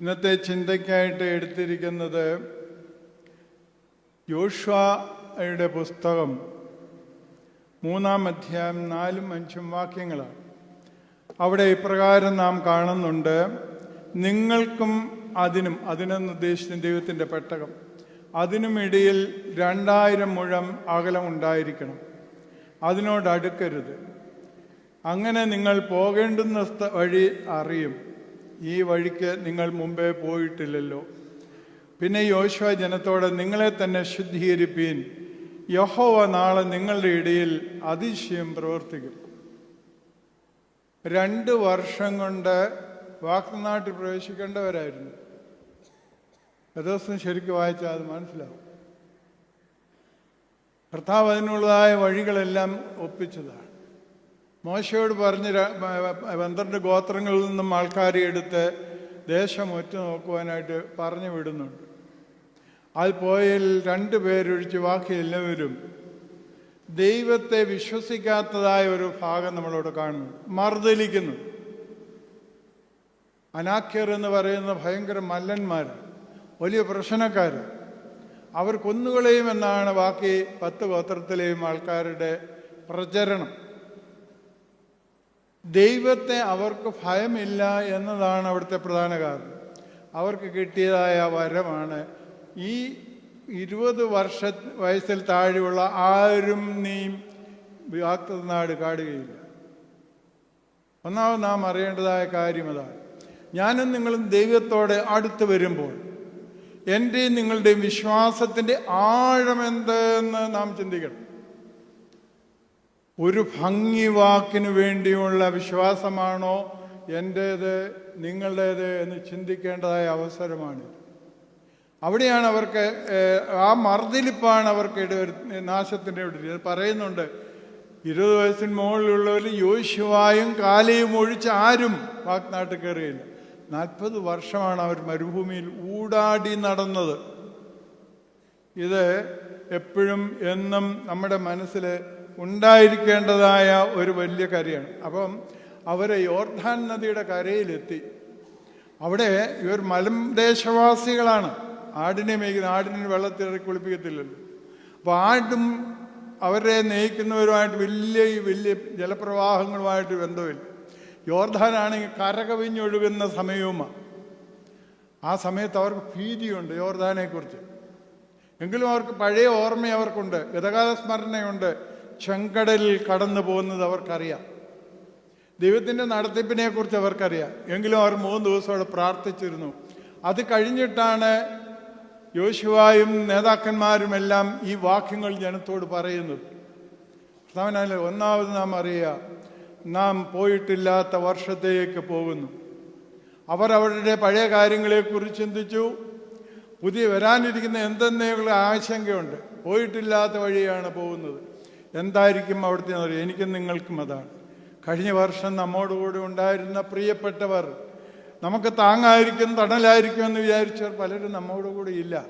ഇന്നത്തെ ചിന്തയ്ക്കായിട്ട് എടുത്തിരിക്കുന്നത് യോഷ്വയുടെ പുസ്തകം മൂന്നാം അധ്യായം നാലും അഞ്ചും വാക്യങ്ങളാണ്. അവിടെ ഇപ്രകാരം നാം കാണുന്നുണ്ട് നിങ്ങൾക്കും അതിനും അതിനെന്ന് ഉദ്ദേശിച്ച ദൈവത്തിന്റെ പെട്ടകം. അതിനുമിടയിൽ രണ്ടായിരം മുഴം അതിനോട് അടുക്കരുത്. അങ്ങനെ നിങ്ങൾ പോകേണ്ടുന്ന വഴി അറിയും. ഈ വഴിക്ക് നിങ്ങൾ മുമ്പേ പോയിട്ടില്ലല്ലോ. പിന്നെ യോശുവ ജനത്തോട് നിങ്ങളെ തന്നെ ശുദ്ധീകരിപ്പീൻ. യഹോവ നാളെ നിങ്ങളുടെ ഇടയിൽ അതിശയം പ്രവർത്തിക്കും. രണ്ട് വർഷം കൊണ്ട് വാക്തനാട്ടിൽ പ്രവേശിക്കേണ്ടവരായിരുന്നു. ദിവസം ശരിക്കും വായിച്ചാൽ അത് മനസ്സിലാവും. കർത്താവ് അതിനുള്ളതായ വഴികളെല്ലാം ഒപ്പിച്ചതാണ്. മോശയോട് പറഞ്ഞ് പന്ത്രണ്ട് ഗോത്രങ്ങളിൽ നിന്നും ആൾക്കാരെ എടുത്ത് ദേശം ഒറ്റ നോക്കുവാനായിട്ട് പറഞ്ഞു വിടുന്നുണ്ട്. അത് പോയതിൽ രണ്ട് പേരൊഴിച്ച് ബാക്കി എല്ലാവരും ദൈവത്തെ വിശ്വസിക്കാത്തതായ ഒരു ഭാഗം നമ്മളോട് കാണുന്നു. മർദ്ദലിക്കുന്നു. അനാഖ്യർ എന്ന് പറയുന്ന ഭയങ്കര മല്ലന്മാർ വലിയ പ്രശ്നക്കാർ അവർ കൊന്നുകളയും എന്നാണ് ബാക്കി പത്ത് ഗോത്രത്തിലെയും ആൾക്കാരുടെ പ്രചരണം. ദൈവത്തെ അവർക്ക് ഭയമില്ല എന്നതാണ് അവിടുത്തെ പ്രധാന കാരണം. അവർക്ക് കിട്ടിയതായ വരമാണ് ഈ ഇരുപത് വർഷ വയസ്സിൽ താഴെയുള്ള ആരും നീ വാക്ത നാട് കാടുകയില്ല ഒന്നാമത് നാം അറിയേണ്ടതായ കാര്യം അതാണ് ഞാനും നിങ്ങളും ദൈവത്തോടെ അടുത്ത് വരുമ്പോൾ എന്റെയും നിങ്ങളുടെയും വിശ്വാസത്തിന്റെ ആഴമെന്തെന്ന് നാം ചിന്തിക്കണം. ഒരു ഭംഗി വാക്കിനു വേണ്ടിയുള്ള വിശ്വാസമാണോ എന്റേത് നിങ്ങളുടേത് എന്ന് ചിന്തിക്കേണ്ടതായ അവസരമാണ് അവിടെയാണ് അവർക്ക് ആ മർദ്ദിലിപ്പാണ് അവർക്ക് ഇട നാശത്തിന്റെ ഇടയിൽ. പറയുന്നുണ്ട് ഇരുപത് വയസ്സിന് മുകളിലുള്ളവർ യോശുവായും കാലയും ഒഴിച്ച് ആരും വാക്നാട്ട് കയറിയില്ല. നാൽപ്പത് വർഷമാണ് അവർ മരുഭൂമിയിൽ ഊടാടി നടന്നത്. ഇത് എപ്പോഴും എന്നും നമ്മുടെ മനസ്സിൽ ഉണ്ടായിരിക്കേണ്ടതായ ഒരു വലിയ കരയാണ്. അപ്പം അവർ യോർധാൻ നദിയുടെ കരയിലെത്തി. അവിടെ ഇവർ മലംദേശവാസികളാണ് ആടിനെ മേയ്ക്കുന്ന ആടിനെ വെള്ളത്തിൽ കുളിപ്പിക്കത്തില്ലല്ലോ. അപ്പോൾ ആടും അവരെ നയിക്കുന്നവരുമായിട്ട് വലിയ വലിയ ജലപ്രവാഹങ്ങളുമായിട്ട് ബന്ധമില്ല. യോർധാനാണെങ്കിൽ കരകവിഞ്ഞൊഴുകുന്ന സമയവുമാണ് ആ സമയത്ത് അവർക്ക് ഭീതിയുണ്ട് യോർധാനെക്കുറിച്ച് എങ്കിലും അവർക്ക് പഴയ ഓർമ്മ അവർക്കുണ്ട്. ഗതകാല സ്മരണയുണ്ട് ചെങ്കടലിൽ കടന്നു പോകുന്നത് അവർക്കറിയാം. ദൈവത്തിന്റെ നടത്തിപ്പിനെ കുറിച്ച് അവർക്കറിയാം. എങ്കിലും അവർ മൂന്ന് ദിവസം അവിടെ പ്രാർത്ഥിച്ചിരുന്നു. അത് കഴിഞ്ഞിട്ടാണ് യോശുവായും നേതാക്കന്മാരുമെല്ലാം ഈ വാക്യങ്ങൾ ജനത്തോട് പറയുന്നത്. കർത്താവിനാൽ ഒന്നാമത് നാം അറിയുക നാം പോയിട്ടില്ലാത്ത വർഷത്തേക്ക് പോകുന്നു. അവർ അവരുടെ പഴയ കാര്യങ്ങളെക്കുറിച്ച് ചിന്തിച്ചു. പുതിയ വരാനിരിക്കുന്ന എന്തെന്നുള്ള ആശങ്കയുണ്ട്. പോയിട്ടില്ലാത്ത വഴിയാണ് പോകുന്നത്. എന്തായിരിക്കും അവിടുത്തെ അറിയാം എനിക്കും നിങ്ങൾക്കും അതാണ്. കഴിഞ്ഞ വർഷം നമ്മോടുകൂടി ഉണ്ടായിരുന്ന പ്രിയപ്പെട്ടവർ നമുക്ക് താങ്ങായിരിക്കും തണലായിരിക്കും എന്ന് വിചാരിച്ചവർ പലരും നമ്മോടുകൂടി ഇല്ല.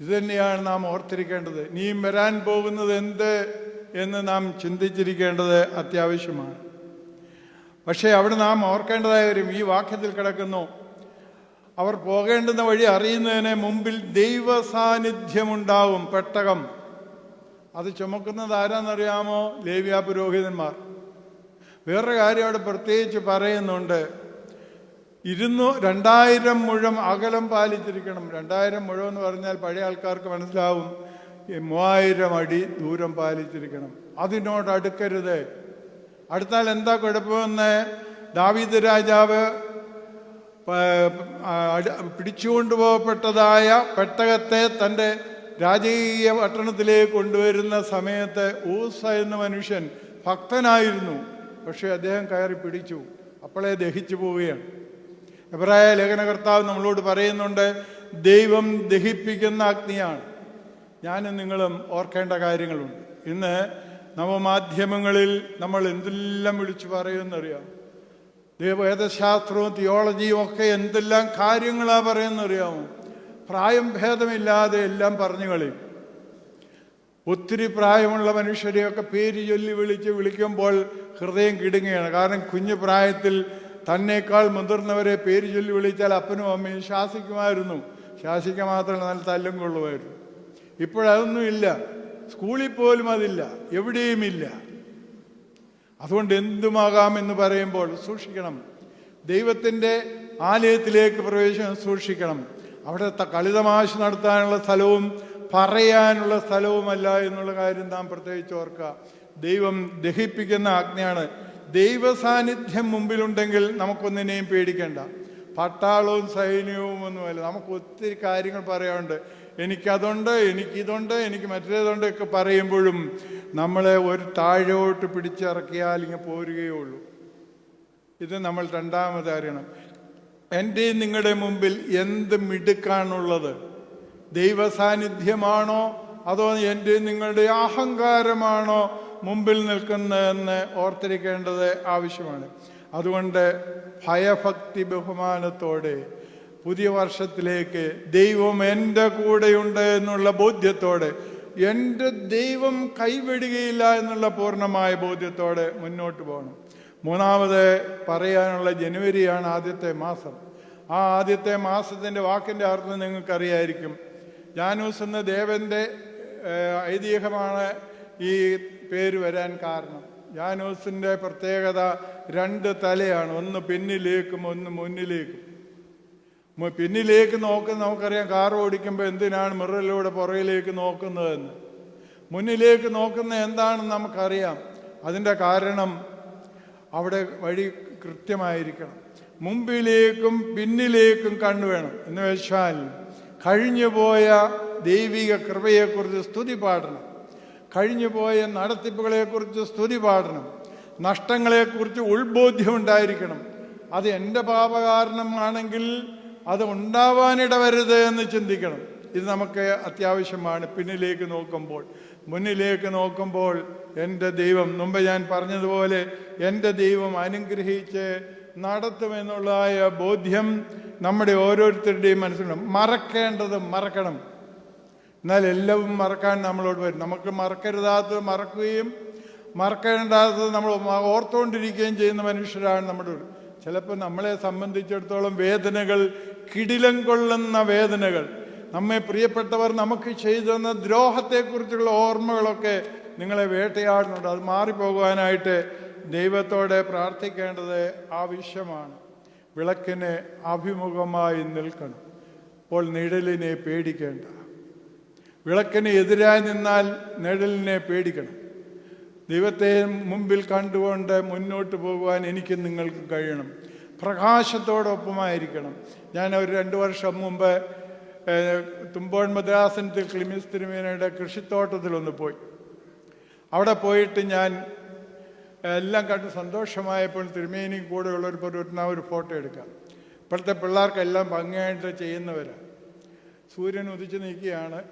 ഇത് തന്നെയാണ് നാം ഓർത്തിരിക്കേണ്ടത്. നീയും വരാൻ പോകുന്നത് എന്ത് എന്ന് നാം ചിന്തിച്ചിരിക്കേണ്ടത് അത്യാവശ്യമാണ്. പക്ഷേ അവിടെ നാം ഓർക്കേണ്ടതായ കാര്യം ഈ വാക്യത്തിൽ കിടക്കുന്നു അവർ പോകേണ്ടുന്ന വഴി അറിയുന്നതിന് മുമ്പിൽ ദൈവ സാന്നിധ്യമുണ്ടാവും പെട്ടകം. അത് ചുമക്കുന്നത് ആരാന്നറിയാമോ? ലേവ്യ പുരോഹിതന്മാർ. വേറൊരു കാര്യം അവിടെ പ്രത്യേകിച്ച് പറയുന്നുണ്ട്. ഇരുന്നൂ രണ്ടായിരം മുഴം അകലം പാലിച്ചിരിക്കണം. രണ്ടായിരം മുഴം എന്ന് പറഞ്ഞാൽ പഴയ ആൾക്കാർക്ക് മനസ്സിലാവും. മൂവായിരം അടി ദൂരം പാലിച്ചിരിക്കണം. അതിനോട് അടുക്കരുത്. അടുത്താൽ എന്താ കുഴപ്പമെന്ന്? ദാവീദ് രാജാവ് പിടിച്ചുകൊണ്ടുപോകപ്പെട്ടതായ പെട്ടകത്തെ തന്റെ രാജകീയ പട്ടണത്തിലേക്ക് കൊണ്ടുവരുന്ന സമയത്ത് ഊസ എന്ന മനുഷ്യൻ ഭക്തനായിരുന്നു. പക്ഷേ അദ്ദേഹം കയറി പിടിച്ചു. അപ്പോളെ ദഹിച്ചു പോവുകയാണ്. എബ്രായ ലേഖനകർത്താവ് നമ്മളോട് പറയുന്നുണ്ട് ദൈവം ദഹിപ്പിക്കുന്ന അഗ്നിയാണ്. ഞാനും നിങ്ങളും ഓർക്കേണ്ട കാര്യങ്ങളുണ്ട്. ഇന്ന് നവമാധ്യമങ്ങളിൽ നമ്മൾ എന്തെല്ലാം വിളിച്ചു പറയുമെന്നറിയാം. വേദശാസ്ത്രവും തിയോളജിയും ഒക്കെ എന്തെല്ലാം കാര്യങ്ങളാണ് പറയുന്നറിയാമോ? പ്രായം ഭേദമില്ലാതെ എല്ലാം പറഞ്ഞു കളയും ഒത്തിരി പ്രായമുള്ള മനുഷ്യരെയൊക്കെ പേര് ചൊല്ലി വിളിച്ച് വിളിക്കുമ്പോൾ ഹൃദയം കിടുങ്ങുകയാണ് കാരണം കുഞ്ഞു പ്രായത്തിൽ തന്നേക്കാൾ മുതിർന്നവരെ പേര് ചൊല്ലി വിളിച്ചാൽ അപ്പനും അമ്മയും ശാസിക്കുമായിരുന്നു. ശാസിക്കുക മാത്രമല്ല നല്ല തല്ലും കൊള്ളുമായിരുന്നു. ഇപ്പോഴതൊന്നുമില്ല സ്കൂളിൽ പോലും അതില്ല. എവിടെയുമില്ല അതുകൊണ്ട് എന്തുമാകാമെന്ന് പറയുമ്പോൾ സൂക്ഷിക്കണം. ദൈവത്തിന്റെ ആലയത്തിലേക്ക് പ്രവേശനം സൂക്ഷിക്കണം. അവിടെ കളിതമാശ നടത്താനുള്ള സ്ഥലവും പറയാനുള്ള സ്ഥലവുമല്ല എന്നുള്ള കാര്യം നാം പ്രത്യേകിച്ച് ഓർക്കുക. ദൈവം ദഹിപ്പിക്കുന്ന ആജ്ഞയാണ്. ദൈവ സാന്നിധ്യം മുമ്പിലുണ്ടെങ്കിൽ നമുക്കൊന്നിനെയും പേടിക്കേണ്ട. പട്ടാളവും സൈന്യവും ഒന്നുമല്ല. നമുക്ക് ഒത്തിരി കാര്യങ്ങൾ പറയാനുണ്ട്. എനിക്കതുണ്ട് എനിക്കിതുണ്ട് എനിക്ക് മറ്റേതുണ്ട് ഒക്കെ പറയുമ്പോഴും നമ്മളെ ഒരു താഴോട്ട് പിടിച്ചിറക്കിയാൽ ഇങ്ങനെ പോരുകയുള്ളൂ ഇത് നമ്മൾ രണ്ടാമത് അറിയണം എന്റെയും നിങ്ങളുടെ മുമ്പിൽ എന്ത് മിടുക്കാണുള്ളത്? ദൈവസാന്നിധ്യമാണോ? അതോ എന്റെ നിങ്ങളുടെ അഹങ്കാരമാണോ? മുമ്പിൽ നിൽക്കുന്നതെന്ന് ഓർത്തിരിക്കേണ്ടത് ആവശ്യമാണ്. അതുകൊണ്ട് ഭയഭക്തി ബഹുമാനത്തോടെ പുതിയ വർഷത്തിലേക്ക് ദൈവം എന്റെ കൂടെയുണ്ട് എന്നുള്ള ബോധ്യത്തോടെ എന്റെ ദൈവം കൈവിടുകയില്ല എന്നുള്ള പൂർണമായ ബോധ്യത്തോടെ മുന്നോട്ട് പോകണം. മൂന്നാമത് പറയാനുള്ള ജനുവരിയാണ് ആദ്യത്തെ മാസം. ആ ആദ്യത്തെ മാസത്തിന്റെ വാക്കിന്റെ അർത്ഥം നിങ്ങൾക്കറിയായിരിക്കും. ജാനൂസ് എന്ന ദേവന്റെ ഐതിഹ്യമാണ് ഈ പേര് വരാൻ കാരണം. ജാനൂസിന്റെ പ്രത്യേകത രണ്ട് തലയാണ്. ഒന്ന് പിന്നിലേക്കും ഒന്ന് മുന്നിലേക്കും. പിന്നിലേക്ക് നോക്കുന്ന നമുക്കറിയാം കാർ ഓടിക്കുമ്പോൾ എന്തിനാണ് മിററിലൂടെ പുറകിലേക്ക് നോക്കുന്നതെന്ന്. മുന്നിലേക്ക് നോക്കുന്ന എന്താണെന്ന് നമുക്കറിയാം. അതിന്റെ കാരണം അവിടെ വഴി കൃത്യമായിരിക്കണം. മുമ്പിലേക്കും പിന്നിലേക്കും കണ്ണു വേണം. എന്ന് വെച്ചാൽ കഴിഞ്ഞുപോയ ദൈവിക കൃപയെക്കുറിച്ച് സ്തുതി പാടണം. കഴിഞ്ഞുപോയ നടത്തിപ്പുകളെക്കുറിച്ച് സ്തുതി പാടണം. നഷ്ടങ്ങളെക്കുറിച്ച് ഉത്ബോധ്യം ഉണ്ടായിരിക്കണം അത് എന്റെ പാപകാരണമാണെങ്കിൽ അത് ഉണ്ടാവാനിടവരുത് എന്ന് ചിന്തിക്കണം. ഇത് നമുക്ക് അത്യാവശ്യമാണ്. പിന്നിലേക്ക് നോക്കുമ്പോൾ മുന്നിലേക്ക് നോക്കുമ്പോൾ എന്റെ ദൈവം മുമ്പ് ഞാൻ പറഞ്ഞതുപോലെ എന്റെ ദൈവം അനുഗ്രഹിച്ച് നടത്തുമെന്നുള്ളതായ ബോധ്യം നമ്മുടെ ഓരോരുത്തരുടെയും മനസ്സിലുണ്ട്. മറക്കേണ്ടത് മറക്കണം. എന്നാൽ എല്ലാം മറക്കാൻ നമ്മളോട് വരും. നമുക്ക് മറക്കരുതാത്തത് മറക്കുകയും മറക്കേണ്ടാത്തത് നമ്മൾ ഓർത്തുകൊണ്ടിരിക്കുകയും ചെയ്യുന്ന മനുഷ്യരാണ് നമ്മുടെ ചിലപ്പോൾ നമ്മളെ സംബന്ധിച്ചിടത്തോളം വേദനകൾ കിടിലം കൊള്ളുന്ന വേദനകൾ നമ്മെ പ്രിയപ്പെട്ടവർ നമുക്ക് ചെയ്തു തന്ന ദ്രോഹത്തെക്കുറിച്ചുള്ള ഓർമ്മകളൊക്കെ നിങ്ങളെ വേട്ടയാടുന്നുണ്ട്. അത് മാറിപ്പോകുവാനായിട്ട് ദൈവത്തോടെ പ്രാർത്ഥിക്കേണ്ടത് ആവശ്യമാണ് വിളക്കിന് അഭിമുഖമായി നിൽക്കണം. അപ്പോൾ നിഴലിനെ പേടിക്കേണ്ട. വിളക്കിന് എതിരായി നിന്നാൽ നിഴലിനെ പേടിക്കണം. ദൈവത്തെ മുമ്പിൽ കണ്ടുകൊണ്ട് മുന്നോട്ട് പോകുവാൻ എനിക്ക് നിങ്ങൾക്ക് കഴിയണം. പ്രകാശത്തോടൊപ്പമായിരിക്കണം. ഞാൻ ഒരു രണ്ട് വർഷം മുമ്പ് തുമ്പോൺ മദ്രാസനത്തിൽ ക്ലിമിസ് തിരുമേനയുടെ കൃഷിത്തോട്ടത്തിലൊന്ന് പോയി. അവിടെ പോയിട്ട് ഞാൻ എല്ലാം കണ്ട് സന്തോഷമായപ്പോൾ തിരുമേനി കൂടെയുള്ളവർ ഒരു ഒരു ഫോട്ടോ എടുക്കാം. ഇപ്പോഴത്തെ പിള്ളേർക്കെല്ലാം ഭംഗിയായിട്ട് ചെയ്യുന്നവരാണ് സൂര്യൻ ഉദിച്ചു നിൽക്കുകയാണ്.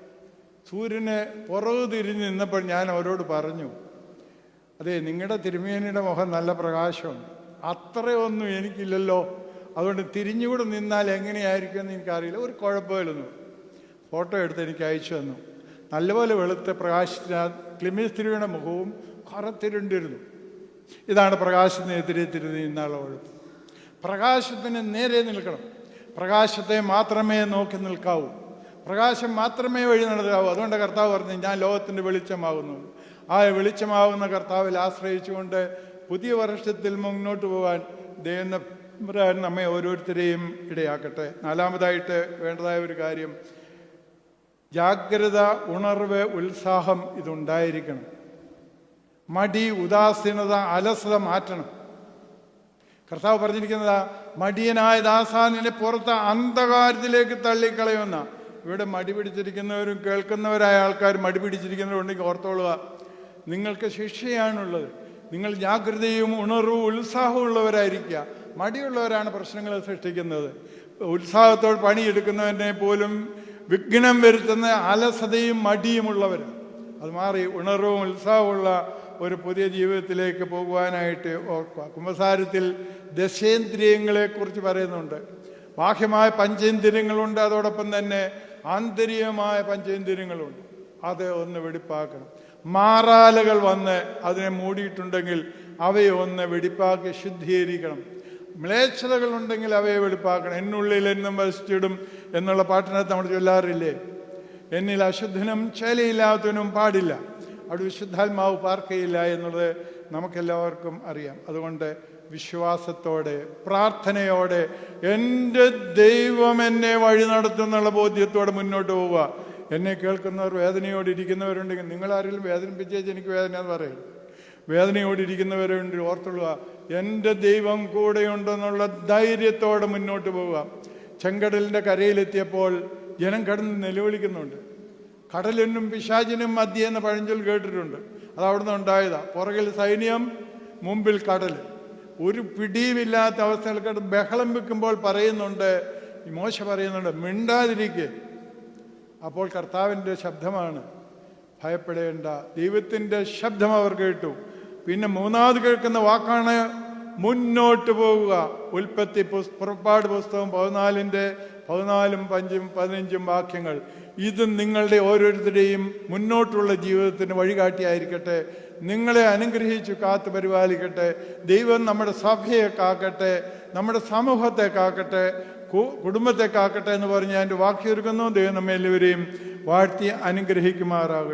സൂര്യനെ പുറകു തിരിഞ്ഞ് നിന്നപ്പോൾ ഞാൻ അവരോട് പറഞ്ഞു അതെ നിങ്ങളുടെ തിരുമേനിയുടെ മുഖം നല്ല പ്രകാശമുണ്ട്. അത്രയൊന്നും എനിക്കില്ലല്ലോ. അതുകൊണ്ട് തിരിഞ്ഞുകൂടെ നിന്നാൽ എങ്ങനെയായിരിക്കും എന്ന് എനിക്കറിയില്ല. ഒരു കുഴപ്പമില്ലെന്നു. ഫോട്ടോ എടുത്ത് എനിക്ക് അയച്ചു തന്നു. നല്ലപോലെ വെളുത്ത് പ്രകാശത്തിന് ക്ലിമിസ്ത്രീയുടെ മുഖവും കറത്തിരുണ്ടിരുന്നു. ഇതാണ് പ്രകാശത്തിനെതിരെ തിരുന്ന് നിന്നുള്ള കുഴപ്പം പ്രകാശത്തിന് നേരെ നിൽക്കണം. പ്രകാശത്തെ മാത്രമേ നോക്കി നിൽക്കാവൂ. പ്രകാശം മാത്രമേ വഴി നടത്താവൂ അതുകൊണ്ട് കർത്താവ് പറഞ്ഞു ഞാൻ ലോകത്തിന്റെ വെളിച്ചമാകുന്നു. ആ വെളിച്ചമാകുന്ന കർത്താവിൽ ആശ്രയിച്ചുകൊണ്ട് പുതിയ വർഷത്തിൽ മുന്നോട്ട് പോകാൻ ദൈവം നമ്മെ ഓരോരുത്തരെയും ഇടയാക്കട്ടെ. നാലാമതായിട്ട് വേണ്ടതായ ഒരു കാര്യം ജാഗ്രത ഉണർവ് ഉത്സാഹം ഇതുണ്ടായിരിക്കണം. മടി ഉദാസീനത അലസത മാറ്റണം. കർത്താവ് പറഞ്ഞിരിക്കുന്നത് മടിയനായ ദാസാനിനെ പുറത്ത് അന്ധകാരത്തിലേക്ക് തള്ളിക്കളയുന്ന ഇവിടെ മടി പിടിച്ചിരിക്കുന്നവരും കേൾക്കുന്നവരായ ആൾക്കാർ മടി പിടിച്ചിരിക്കുന്നവരുണ്ടെങ്കിൽ ഓർത്തോളുക നിങ്ങൾക്ക് ശിക്ഷയാണുള്ളത്. നിങ്ങൾ ജാഗ്രതയും ഉണർവും ഉത്സാഹവും ഉള്ളവരായിരിക്കുക. മടിയുള്ളവരാണ് പ്രശ്നങ്ങൾ സൃഷ്ടിക്കുന്നത്. ഉത്സാഹത്തോട് പണിയെടുക്കുന്നവനെ പോലും വിഘ്നം വരുത്തുന്ന അലസതയും മടിയുമുള്ളവർ അത് മാറി ഉണർവും ഉത്സാഹമുള്ള ഒരു പുതിയ ജീവിതത്തിലേക്ക് പോകുവാനായിട്ട് ഓർക്കുക. കുമ്പസാരത്തിൽ ദശേന്ദ്രിയങ്ങളെക്കുറിച്ച് പറയുന്നുണ്ട്. ബാഹ്യമായ പഞ്ചേന്ദ്രിയങ്ങളുണ്ട് അതോടൊപ്പം തന്നെ ആന്തരികമായ പഞ്ചേന്ദ്രിയങ്ങളുണ്ട്. അത് ഒന്ന് വെടിപ്പാക്കണം. മാറാലകൾ വന്ന് അതിനെ മൂടിയിട്ടുണ്ടെങ്കിൽ അവയെ ഒന്ന് വെടിപ്പാക്കി ശുദ്ധീകരിക്കണം. മ്ലേച്ഛതകളുണ്ടെങ്കിൽ അവയെ വെളിപ്പാക്കണം. എന്നുള്ളിൽ എന്നും വസിച്ചിടും എന്നുള്ള പാട്ടിനകത്ത് നമ്മൾ ചൊല്ലാറില്ലേ? എന്നിൽ അശുദ്ധനും ചേലയില്ലാത്തവനും പാടില്ല. അവിടെ വിശുദ്ധാത്മാവ് പാർക്കയില്ല എന്നുള്ളത് നമുക്കെല്ലാവർക്കും അറിയാം. അതുകൊണ്ട് വിശ്വാസത്തോടെ പ്രാർത്ഥനയോടെ എന്റെ ദൈവം എന്നെ വഴി നടത്തുന്നുള്ള ബോധ്യത്തോടെ മുന്നോട്ട് പോവുക. എന്നെ കേൾക്കുന്നവർ വേദനയോടെ ഇരിക്കുന്നവരുണ്ടെങ്കിൽ നിങ്ങളാരെങ്കിലും വേദനിപ്പിച്ചേച്ച് എനിക്ക് വേദന എന്ന് പറയരുത് വേദനയോടിരിക്കുന്നവരുണ്ട് ഓർത്തുള്ളുക എന്റെ ദൈവം കൂടെയുണ്ടെന്നുള്ള ധൈര്യത്തോടെ മുന്നോട്ട് പോവുക. ചെങ്കടലിന്റെ കരയിലെത്തിയപ്പോൾ ജനം കടന്ന് നിലവിളിക്കുന്നുണ്ട്. കടലിനും പിശാചിനും മധ്യ എന്ന പഴഞ്ചൊൽ കേട്ടിട്ടുണ്ട്. അത് അവിടുന്ന് ഉണ്ടായതാണ് പുറകിൽ സൈന്യം മുമ്പിൽ കടൽ. ഒരു പിടിയുമില്ലാത്ത അവസ്ഥകൾ ബഹളം വെക്കുമ്പോൾ പറയുന്നുണ്ട് മോശ പറയുന്നുണ്ട് മിണ്ടാതിരിക്കെ. അപ്പോൾ കർത്താവിന്റെ ശബ്ദമാണ് ഭയപ്പെടേണ്ട. ദൈവത്തിന്റെ ശബ്ദം അവർ കേട്ടു. പിന്നെ മൂന്നാമത് കേൾക്കുന്ന വാക്കാണ് മുന്നോട്ട് പോവുക. ഉൽപ്പത്തി പുറപ്പാട് പുസ്തകം പതിനാലിന്റെ പതിനാലും പഞ്ചും പതിനഞ്ചും വാക്യങ്ങൾ. ഇത് നിങ്ങളുടെ ഓരോരുത്തരുടെയും മുന്നോട്ടുള്ള ജീവിതത്തിന് വഴികാട്ടിയായിരിക്കട്ടെ. നിങ്ങളെ അനുഗ്രഹിച്ചു കാത്തു പരിപാലിക്കട്ടെ. ദൈവം നമ്മുടെ സഭയെ കാക്കട്ടെ നമ്മുടെ സമൂഹത്തെ കാക്കട്ടെ കുടുംബത്തെ കാക്കട്ടെ എന്ന് പറഞ്ഞ് അതിന്റെ എന്റെ വാക്യം ദൈവം നമ്മെ എല്ലാവരെയും വാഴ്ത്തി അനുഗ്രഹിക്കുമാറാകട്ടെ.